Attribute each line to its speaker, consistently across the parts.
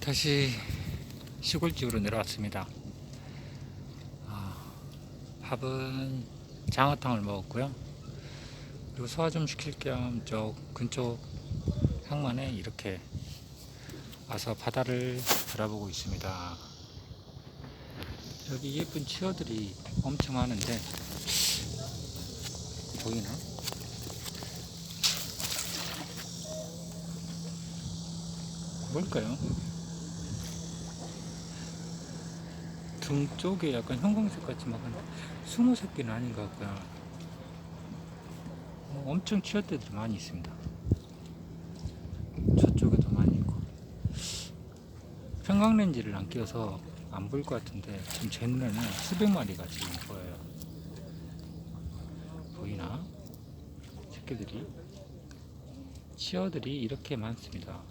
Speaker 1: 다시 시골집으로 내려왔습니다. 아, 밥은 장어탕을 먹었고요. 그리고 소화 좀 시킬 겸쪽 근처 항만에 이렇게 와서 바다를 바라보고 있습니다. 여기 예쁜 치어들이 엄청 많은데 보이나? 뭘까요? 등 쪽에 약간 형광색 같지만 한 스무 새끼는 아닌 것 같고요. 어, 엄청 치어떼들이 많이 있습니다. 저쪽에도 많이 있고. 평광렌즈를 안 끼워서 안 보일 것 같은데 지금 제 눈에는 수백 마리가 지금 보여요. 보이나? 새끼들이 치어들이 이렇게 많습니다.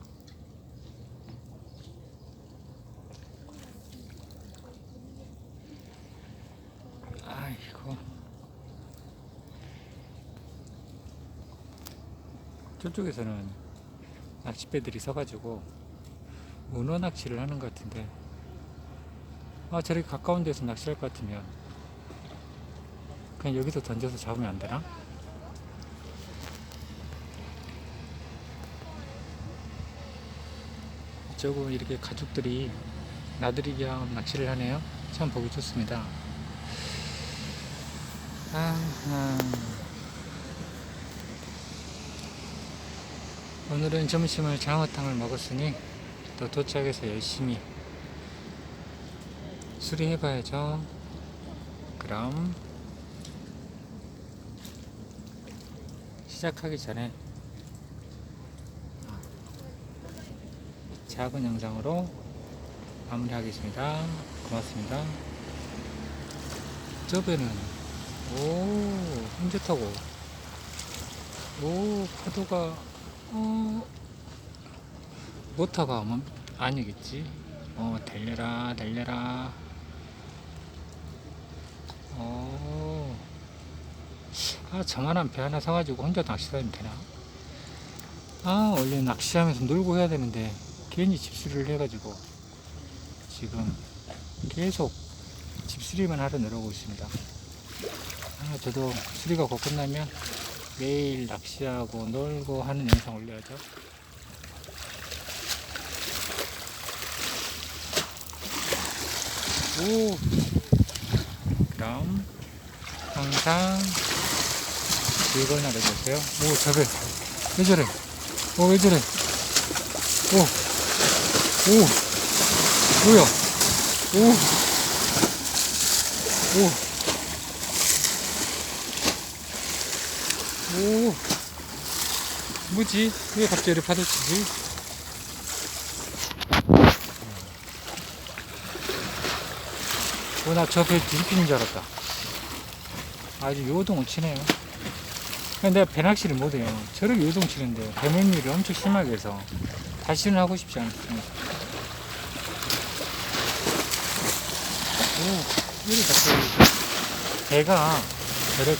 Speaker 1: 아이고 저쪽에서는 낚싯배들이 서가지고 문어 낚시를 하는 것 같은데. 아 저렇게 가까운 데서 낚시할 것 같으면 그냥 여기서 던져서 잡으면 안 되나? 이쪽은 이렇게 가족들이 나들이 겸 낚시를 하네요. 참 보기 좋습니다. 아, 오늘은 점심을 장어탕을 먹었으니 또 도착해서 열심히 수리해 봐야죠. 그럼 시작하기 전에 작은 영상으로 마무리하겠습니다. 고맙습니다. 저 배는 오, 혼자 타고. 오, 파도가, 어, 모터가 뭐, 아니겠지? 어, 달려라, 달려라. 어, 아, 저만한 배 하나 사가지고 혼자 낚시하면 되나? 아, 원래 낚시하면서 놀고 해야 되는데, 괜히 집수리를 해가지고, 지금 계속 집수리만 하러 내려오고 있습니다. 아, 저도 수리가 곧 끝나면 매일 낚시하고 놀고 하는 영상 올려야죠. 오, 그럼 항상 하루 되세요. 오, 저배 왜 저래? 어, 왜 저래? 오, 오, 뭐야? 오, 오. 오, 뭐지? 왜 갑자기 파도치지? 오, 나저 배 뒤집히는 줄 알았다. 아주 요동을 치네요. 근데 내가 배낚시를 못해요. 저를 요동 치는데 배멀미를 엄청 심하게 해서 다시는 하고 싶지 않습니다. 오, 이리 갑자기 배가 저렇게